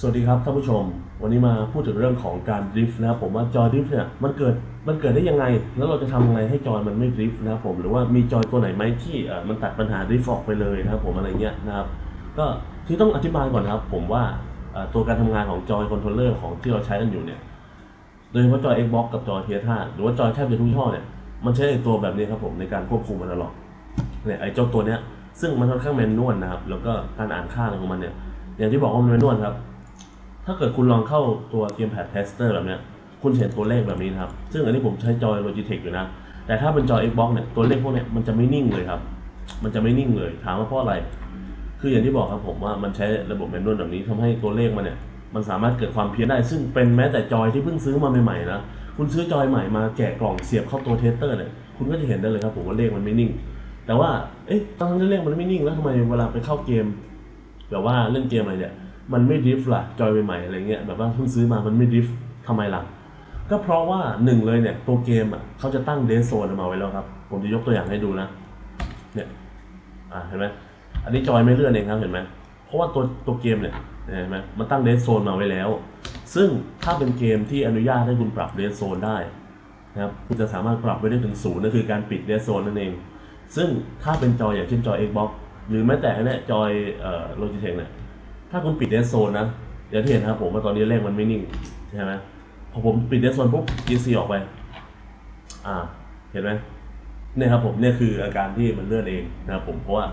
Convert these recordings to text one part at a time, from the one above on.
สวัสดีครับท่านผู้ชม วันนี้มาพูดถึงเรื่องของการดริฟต์นะครับผมว่าจอยดริฟต์เนี่ยมันเกิดมันเกิดได้ยังไง แล้วเราจะทำยังไงให้จอยมันไม่ดริฟต์นะครับผมหรือว่ามีจอยตัวไหนไหมที่เอ่อมันตัดปัญหาดริฟต์ออกไปเลยนะครับผมอะไรเงี้ยนะครับก็ที่ต้องอธิบายก่อนนะครับ ผมว่าเอ่อตัวการทำงานของจอยคอนโทรลเลอร์ของที่เราใช้กันอยู่เนี่ยโดยเฉพาะจอย Xbox กับจอย PS5 หรือว่าจอยแทบจะทุกยี่ห้อเนี่ยมันใช้ตัวแบบนี้ครับผมในการควบคุมมันตลอดเนี่ยไอ้เจ้าตัวเนี้ยซึ่งมันค่อนข้างแมนนวลนะครับแล้วก็การอ่านค่าอะไรของมันเนี่ยอย่างที่บอกว่ามันแมนนวลครับ ถ้าเกิดคุณลองเข้าตัว Gamepad Tester แบบเนี้ย คุณเห็นตัวเลขแบบนี้นะครับ ซึ่งอันนี้ผมใช้จอย Logitech อยู่นะ แต่ถ้าเป็นจอย Xbox เนี่ย ตัวเลขพวกเนี้ยมันจะไม่นิ่งเลยครับ มันจะไม่นิ่งเลย ถามว่าเพราะอะไร คืออย่างที่บอกครับผมว่ามันใช้ระบบแมนนวลแบบนี้ทำให้ตัวเลขมันเนี่ย มันสามารถเกิดความเพี้ยนได้ ซึ่งเป็นแม้แต่จอยที่เพิ่งซื้อมาใหม่ๆนะ คุณซื้อจอยใหม่มาแกะกล่องเสียบเข้าตัวเทสเตอร์เนี่ย คุณก็จะเห็นได้เลยครับผมว่าเลขมันไม่นิ่ง แต่ว่า เอ๊ะตอนนั้เลขมันไม่นิ่งแล้วทำไมเวลาไปเข้าเกมแบบว่าเล่นเกมอะไรเนี่ย มันไม่ดิฟล่ะจอยใหม่ๆอะไรเงี้ยแบบว่าเพิ่งซื้อมามันไม่ดิฟทำไมล่ะ ก็เพราะว่าหนึ่งเลยเนี่ยตัวเกมอะเขาจะตั้งเดสโซนมาไว้แล้วครับ ผมจะยกตัวอย่างให้ดูนะเนี่ยอ่าเห็นไหมอันนี้จอยไม่เลื่อนเองครับเห็นไหมเพราะว่าตัวตัวเกมเนี่ยเห็นไหมมันตั้งเดสโซนมาไว้แล้ว ซึ่งถ้าเป็นเกมที่อนุญาตให้คุณปรับเดสโซนได้นะครับคุณจะสามารถปรับไว้ได้ถึงศูนย์นั่นคือการปิดเดสโซนนั่นเอง ซึ่งถ้าเป็นจอยอย่างเช่นจอย Xbox หรือแม้แต่เนี่ยจอยเอ่อ Logitech เนี่ย ถ้าคุณปิดเดสโซนนะอย่างที่เห็นนะครับผมว่าตอนนี้เลขมันไม่นิ่งใช่ไหมพอผมปิดเดสโซนปุ๊บ GC ออกไป อ่า เห็นไหมเนี่ยครับผมเนี่ยคืออาการที่มันเลื่อนเองนะครับผมเพราะว่า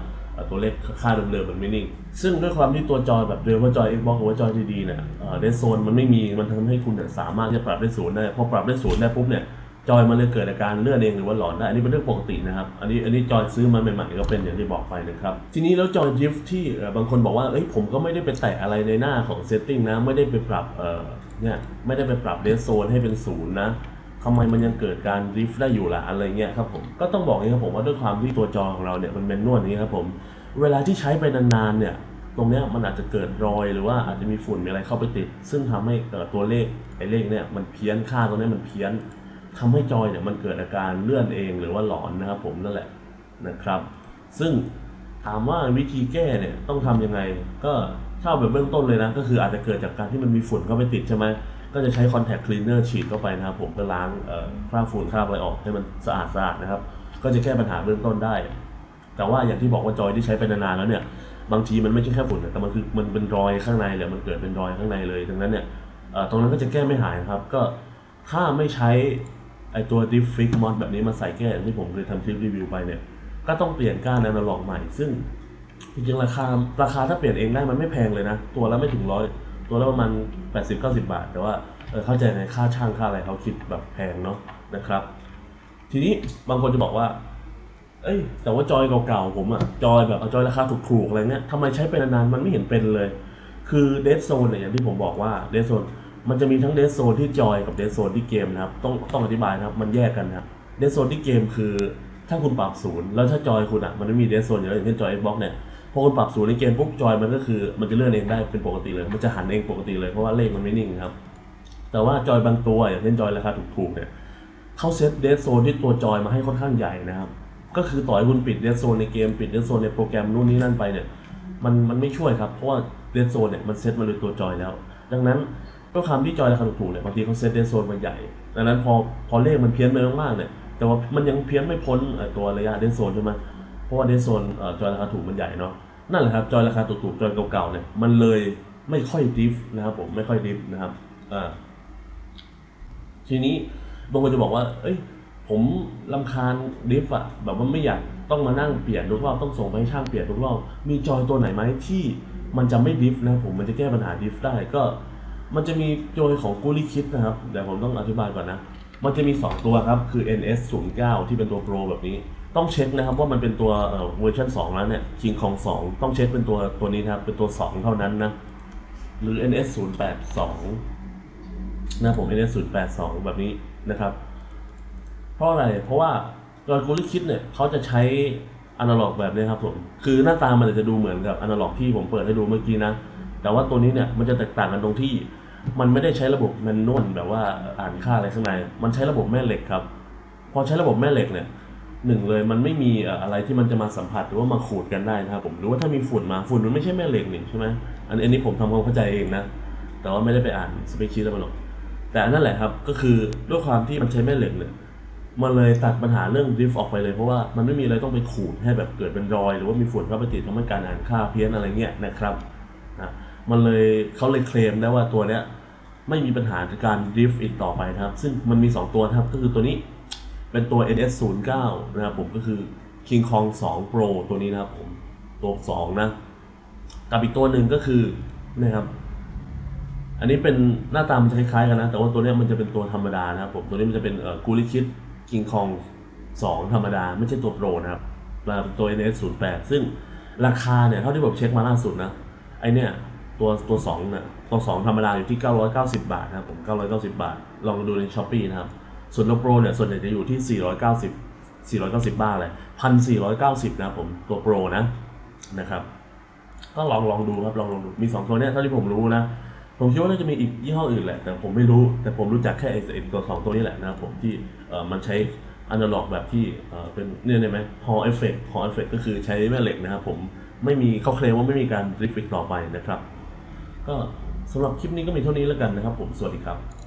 ตัวเลขค่าเดิมๆมันไม่นิ่ง ซึ่งด้วยความที่ตัวจอยแบบเดิมว่าจอย Xbox หรือว่าจอยดีๆเนี่ยเดสโซนมันไม่มีมันทำให้คุณเนี่ยสามารถที่จะปรับได้ศูนย์ได้พอปรับได้ศูนย์ได้ปุ๊บเนี่ย จอยมันเลยเกิดอาการเลื่อนเองหรือว่าหลอนได้ อันนี้เป็นเรื่องปกตินะครับ อันนี้อันนี้จอยซื้อมาใหม่ๆก็เป็นอย่างที่บอกไปนะครับ ทีนี้แล้วจอยดิฟที่บางคนบอกว่า เอ้ยผมก็ไม่ได้ไปแตะอะไรในหน้าของเซตติ้งนะ ไม่ได้ไปปรับเอ่อเนี่ยไม่ได้ไปปรับเดสโซนให้เป็นศูนย์นะทำไมมันยังเกิดการดริฟได้อยู่ล่ะอะไรเงี้ยครับผม ก็ต้องบอกองนี้ครับผมว่าด้วยความที่ตัวจอของเราเนี่ยมันเป็นนวดนี้ครับผม เวลาที่ใช้ไปนานๆเนี่ยตรงเนี้ยมันอาจจะเกิดรอยหรือว่าอาจจะมีฝุ่นมีอะไรเข้าไปติด ซึ่งทำให้ตัวเลขไอ้เลขเนี่ยมันเพี้ยนค่าตรงนี้มันเพี้ยน ทำให้จอยเนี่ยมันเกิดอาการเลื่อนเองหรือว่าหลอนนะครับผมนั่นแหละนะครับ ซึ่งถามว่าวิธีแก้เนี่ยต้องทำยังไง ก็ถ้าเอาแบบเบื้องต้นเลยนะ ก็คืออาจจะเกิดจากการที่มันมีฝุ่นเข้าไปติดใช่ไหมก็จะใช้ contact cleaner ฉีดเข้าไปนะครับผมเพื่อล้างคราบฝุ่นคราบอะไรออกให้มันสะอาดสะอาดนะครับ ก็จะแก้ปัญหาเบื้องต้นได้ แต่ว่าอย่างที่บอกว่าจอยที่ใช้ไปนานๆแล้วเนี่ยบางทีมันไม่ใช่แค่ฝุ่นแต่มันคือมันเป็นรอยข้างในเลยมันเกิดเป็นรอยข้างในเลยดังนั้นเนี่ยตรงนั้นก็จะแก้ไม่หายครับก็ถ้าไม่ใช้ ไอตัว Diff Fix Mod แบบนี้มาใส่แก้อย่างที่ผมเคยทำคลิปรีวิวไปเนี่ย ก็ต้องเปลี่ยนก้านอนาล็อกใหม่ ซึ่งจริงๆราคาราคาถ้าเปลี่ยนเองได้มันไม่แพงเลยนะ ตัวละไม่ถึงร้อยตัวละประมาณ 80-90 บาท แต่ว่าเออเข้าใจในค่าช่างค่าอะไรเขาคิดแบบแพงเนาะนะครับ ทีนี้บางคนจะบอกว่า เอ้ย แต่ว่าจอยเก่าๆผมอะจอยแบบจอยราคาถูกๆอะไรเงี้ยทำไมใช้ไปนานๆมันไม่เห็นเป็นเลย คือเด z โซนเนี่ยอย่างที่ผมบอกว่าเด z โซน มันจะมีทั้งเด z โซนที่จอยกับเด z โซนที่เกมนะครับ ต้องต้องอธิบายนะครับ มันแยกกันนะครับเด z โซนที่เกมคือถ้าคุณปรับศูนย์แล้วถ้าจอยคุณอะมันไม่มีเด z โซนอยู่แล้วอย่างเช่นจอย Xbox เนี่ยพอคุณปรับศูนย์ในเกมปุ๊บจอยมันก็คือมันจะเลื่อนเองได้เป็นปกติเลย มันจะหันเองปกติเลยเพราะว่าเลขมันไม่นิ่งครับ แต่ว่าจอยบางตัวอย่างเช่นจอยราคาถูกๆเนี่ยเขาเซตเด z โซนที่ตัวจอยมาให้ค่อนข้างใหญ่นะครับ ก็คือต่อให้คุณปิดเด z โซนในเกมปิดเด z โซนในโปรแกรมนู่นนี่นั่นไปเนี่ยมันมันไม่ช่วยครับเพราะว่าเด z โซนเนี่ยมันเซตมาเลยตัวจอยแล้ว ดังนั้น ด้วยควาที่จอยราคาถูกๆเนี่ยบางทีเขาเซตเด z โซนมาใหญ่ดังนั้นพอพอเลขมันเพี้ยนไปมากๆเนี่ยแต่ว่ามันยังเพี้ยนไม่พ้นตัวระยะเด z โซนใช่ไหมเพราะว่าเด z โซนจอยราคาถูกมันใหญ่เนาะนั่นแหละครับจอยราคาถูกๆจอยเก่าๆเนี่ยมันเลยไม่ค่อยดิฟนะครับผมไม่ค่อยดิฟนะครับอ่าทีนี้บางคนจะบอกว่า เอ้ย ผมลำคาญดิฟอะแบบว่าไม่อยากต้องมานั่งเปลี่ยนทุกรอบต้องส่งไปให้ช่างเปลี่ยนทุกรอบมีจอยตัวไหนไหมที่มันจะไม่ดิฟนะผมมันจะแก้ปัญหาดิฟได้ก็ มันจะมีโจอยของกูรี่คิดนะครับเดี๋ยวผมต้องอธิบายก่อนนะ มันจะมี 2 ตัวครับ คือ NS 0 9ที่เป็นตัวโปรแบบนี้ ต้องเช็คนะครับว่ามันเป็นตัวเวอร์ชัน2 แล้วเนี่ย King Kong 2ต้องเช็คเป็นตัวตัวนี้นะครับ เป็นตัว 2 เท่านั้นนะ หรือ NS 0 8 2นะผม NS 0 8 2แบบนี้นะครับ เพราะอะไร เพราะว่าโดยกูริคิดเนี่ยเขาจะใช้อนาล็อกแบบนี้ครับผม คือหน้าตามันจจะดูเหมือนกับอนาล็อกที่ผมเปิดให้ดูเมื่อกี้นะ แต่ว่าตัวนี้เนี่ยมันจะแตกต่างกันตรงที่ มันไม่ได้ใช้ระบบแมนนวลแบบว่าอ่านค่าอะไรข้างใน มันใช้ระบบแม่เหล็กครับ พอใช้ระบบแม่เหล็กเนี่ยหนึ่งเลยมันไม่มีเอ่ออะไรที่มันจะมาสัมผัสหรือว่ามาขูดกันได้นะครับผมหรือว่าถ้ามีฝุ่นมาฝุ่นมันไม่ใช่แม่เหล็กนี่ใช่ไหมอันอันนี้ผมทำความเข้าใจเองนะแต่ว่าไม่ได้ไปอ่านสเปคชีตแล้วมันหรอกแต่นั่นแหละครับก็คือด้วยความที่มันใช้แม่เหล็กเนี่ยมันเลยตัดปัญหาเรื่องดริฟต์ออกไปเลยเพราะว่ามันไม่มีอะไรต้องไปขูดให้แบบเกิดเป็นรอย หรือว่ามีฝุ่นเข้าไปติดทำให้การอ่านค่าเพี้ยนอะไรเงี้ยนะครับนะ มันเลยเขาเลยเคลมได้ว่าตัวเนี้ยไม่มีปัญหาการดริฟต์อีกต่อไปนะครับ ซึ่งมันมี 2 ตัวนะครับ ก็คือตัวนี้เป็นตัว NS09 นะครับผมก็คือ King Kong 2 Pro ตัวนี้นะครับผมตัว 2 นะกับอีกตัวหนึ่งก็คือนะครับ อันนี้เป็นหน้าตามันจะคล้ายๆกันนะ แต่ว่าตัวเนี้ยมันจะเป็นตัวธรรมดานะครับผมตัวนี้มันจะเป็นเอ่อกูริคิดคิงคอง2ธรรมดา ไม่ใช่ตัวโปรนะครับมาเป็นตัว NS 0 8 ซึ่งราคาเนี่ยเท่าที่ผมเช็คมาล่าสุดนะไอเนี่ย ตัวตัว2เนี่ยตัว2ธรรมดาอยู่ที่ 990 บาทนะครับผม 990 บาท ลองดูในช้อปปีนะครับ ส่วนตัวโปรเนี่ย ส่วนใหญ่จะอยู่ที่ 490 490 บาทเลย1,490นะครับผม ตัวโปรนะนะครับ ก็ลองลองดูครับ ลองลองดู มีสองตัวเนี้ยเท่าที่ผมรู้นะ ผมคิดว่าน่าจะมีอีกยี่ห้ออื่นแหละ แต่ผมไม่รู้ แต่ผมรู้จักแค่ไอ้ไอ้ตัวสองตัวนี้แหละนะครับผมที่เอ่อมันใช้อนาล็อกแบบที่เอ่อเป็นเนี่ยได้ไหม Hall Effect Hall Effect ก็คือใช้แม่เหล็กนะครับผมไม่มีเขาเคลมว่าไม่มีการริฟิกต่อไปนะครับ ก็สำหรับคลิปนี้ก็มีเท่านี้แล้วกันนะครับผมสวัสดีครับ